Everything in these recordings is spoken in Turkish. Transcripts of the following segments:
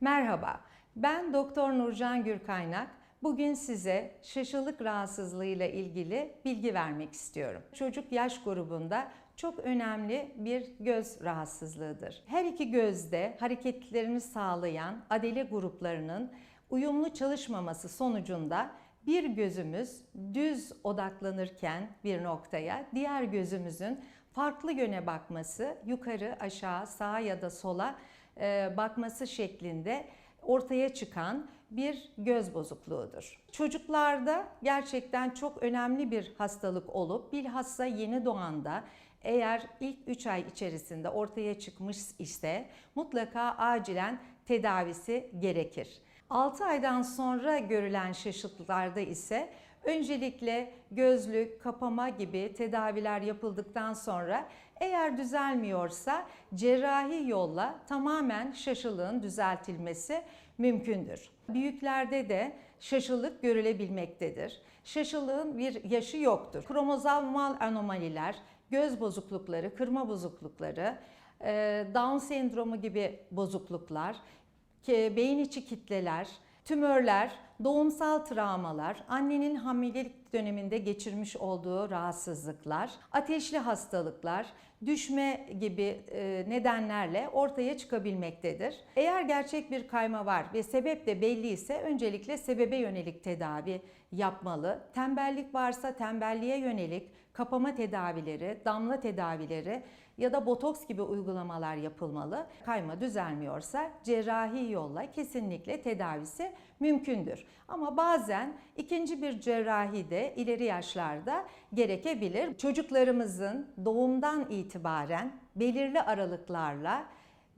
Merhaba, ben Doktor Nurcan Gürkaynak. Bugün size şaşılık rahatsızlığıyla ilgili bilgi vermek istiyorum. Çocuk yaş grubunda çok önemli bir göz rahatsızlığıdır. Her iki gözde hareketlerini sağlayan adele gruplarının uyumlu çalışmaması sonucunda bir gözümüz düz odaklanırken bir noktaya, diğer gözümüzün farklı yöne bakması, yukarı, aşağı, sağa ya da sola bakması şeklinde ortaya çıkan bir göz bozukluğudur. Çocuklarda gerçekten çok önemli bir hastalık olup bilhassa yeni doğanda eğer ilk 3 ay içerisinde ortaya çıkmış ise mutlaka acilen tedavisi gerekir. 6 aydan sonra görülen şaşılıklarda ise öncelikle gözlük, kapama gibi tedaviler yapıldıktan sonra eğer düzelmiyorsa cerrahi yolla tamamen şaşılığın düzeltilmesi mümkündür. Büyüklerde de şaşılık görülebilmektedir. Şaşılığın bir yaşı yoktur. Kromozomal anomaliler, göz bozuklukları, kırma bozuklukları, Down sendromu gibi bozukluklar, beyin içi kitleler, tümörler, doğumsal travmalar, annenin hamilelik döneminde geçirmiş olduğu rahatsızlıklar, ateşli hastalıklar, düşme gibi nedenlerle ortaya çıkabilmektedir. Eğer gerçek bir kayma var ve sebep de belli ise öncelikle sebebe yönelik tedavi yapmalı. Tembellik varsa tembelliğe yönelik kapama tedavileri, damla tedavileri ya da botoks gibi uygulamalar yapılmalı. Kayma düzelmiyorsa cerrahi yolla kesinlikle tedavisi mümkündür. Ama bazen ikinci bir cerrahi de ileri yaşlarda gerekebilir. Çocuklarımızın doğumdan itibaren belirli aralıklarla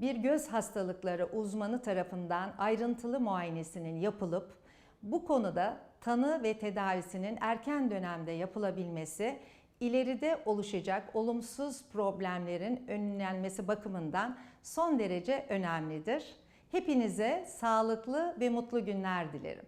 bir göz hastalıkları uzmanı tarafından ayrıntılı muayenesinin yapılıp bu konuda tanı ve tedavisinin erken dönemde yapılabilmesi ileride oluşacak olumsuz problemlerin önlenmesi bakımından son derece önemlidir. Hepinize sağlıklı ve mutlu günler dilerim.